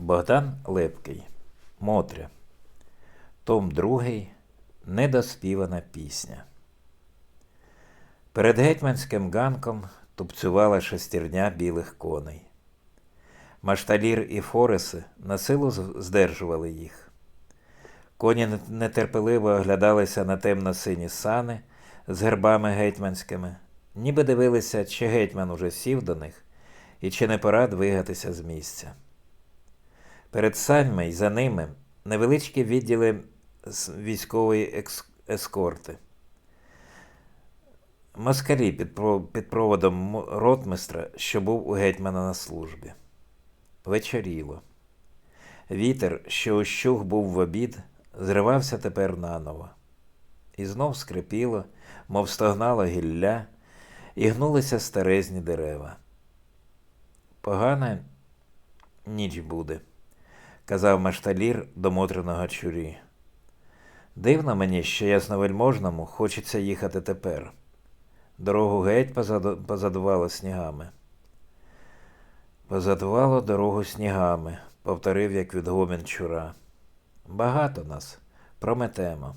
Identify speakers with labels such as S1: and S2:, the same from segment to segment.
S1: Богдан Лепкий. Мотря. Том 2. Недоспівана пісня. Перед гетьманським ганком тупцювала шестерня білих коней. Машталір і Фореси на силу здержували їх. Коні нетерпеливо оглядалися на темно-сині сани з гербами гетьманськими, ніби дивилися, чи гетьман уже сів до них, і чи не пора двигатися з місця. Перед саньми й за ними невеличкі відділи військової ескорти. Москалі під, проводом ротмистра, що був у гетьмана на службі. Вечоріло. Вітер, що ущух був в обід, зривався тепер наново. І знов скрипіло, мов стогнало гілля, і гнулися старезні дерева. Погана ніч буде, казав машталір до Мотриного чурі. Дивно мені, що ясновельможному хочеться їхати тепер. Дорогу геть позаду- позадувало снігами. Позадувало дорогу снігами, повторив, як відгомін чура. Багато нас, прометемо.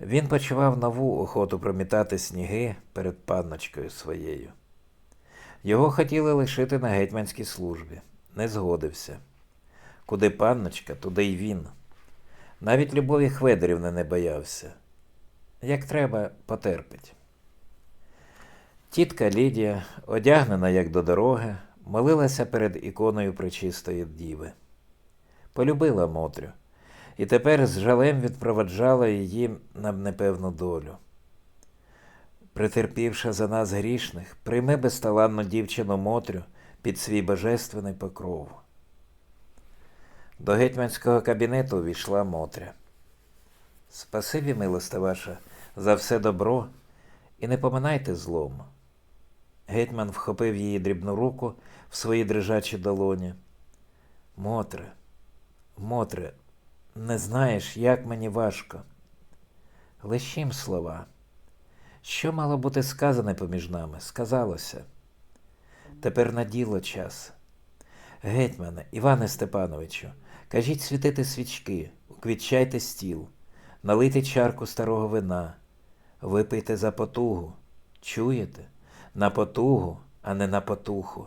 S1: Він почував нову охоту промітати сніги перед панночкою своєю. Його хотіли лишити на гетьманській службі. Не згодився. Куди панночка, туди й він. Навіть Любові Хведерівни не боявся. Як треба, потерпить. Тітка Лідія, одягнена як до дороги, молилася перед іконою Пречистої Діви. Полюбила Мотрю, і тепер з жалем відпроваджала її на непевну долю. Притерпівши за нас грішних, прийми безталанну дівчину Мотрю під свій божественний покров. До гетьманського кабінету увійшла Мотря. Спасибі, милосте ваша, за все добро, і не поминайте злом. Гетьман вхопив її дрібну руку в свої дрижачі долоні. Мотре, Мотре, не знаєш, як мені важко. Лишім слова. Що мало бути сказане поміж нами, сказалося. Тепер на діло час. Гетьмане, Іване Степановичу, кажіть світити свічки, уквітчайте стіл, налийте чарку старого вина, випийте за потугу. Чуєте? На потугу, а не на потуху.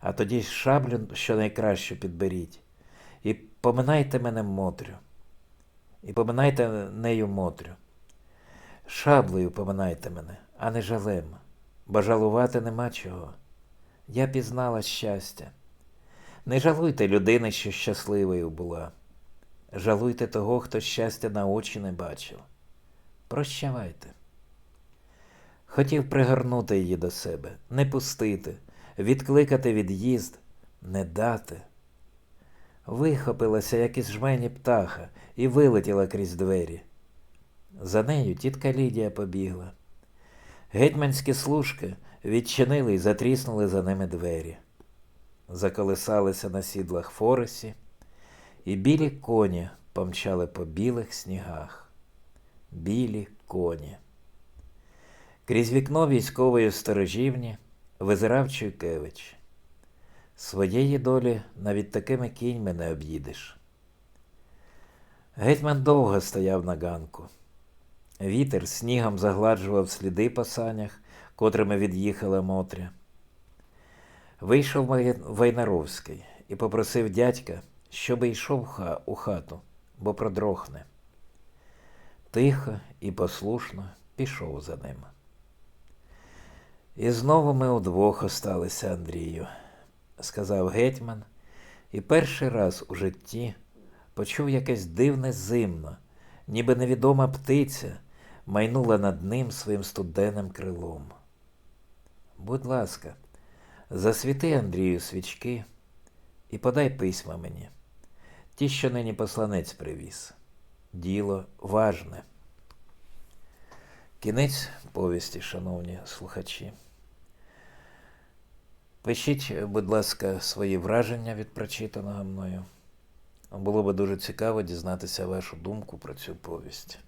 S1: А тоді шаблю щонайкраще підберіть. І поминайте мене Мотрю. І поминайте нею Мотрю. Шаблею поминайте мене, а не жалем, бо жалувати нема чого. Я пізнала щастя. Не жалуйте людини, що щасливою була. Жалуйте того, хто щастя на очі не бачив. Прощавайте. Хотів пригорнути її до себе, не пустити, відкликати від'їзд, не дати. Вихопилася, як із жмені птаха, і вилетіла крізь двері. За нею тітка Лідія побігла. Гетьманські служки відчинили і затріснули за ними двері. Заколисалися на сідлах Форесі, і білі коні помчали по білих снігах. Білі коні. Крізь вікно військової сторожівні визирав Чуйкевич. Своєї долі навіть такими кіньми не об'їдеш. Гетьман довго стояв на ганку. Вітер снігом загладжував сліди по санях, котрими від'їхала Мотря. Вийшов Войнаровський і попросив дядька, щоби йшов у хату, бо продрохне. Тихо і послушно пішов за ним. І знову ми удвох осталися, Андрію, сказав гетьман, і перший раз у житті почув якесь дивне зимно, ніби невідома птиця майнула над ним своїм студенним крилом. Будь ласка, засвіти Андрію свічки і подай письма мені, ті, що нині посланець привіз. Діло важне. Кінець повісті, шановні слухачі. Пишіть, будь ласка, свої враження від прочитаного мною. Було би дуже цікаво дізнатися вашу думку про цю повість.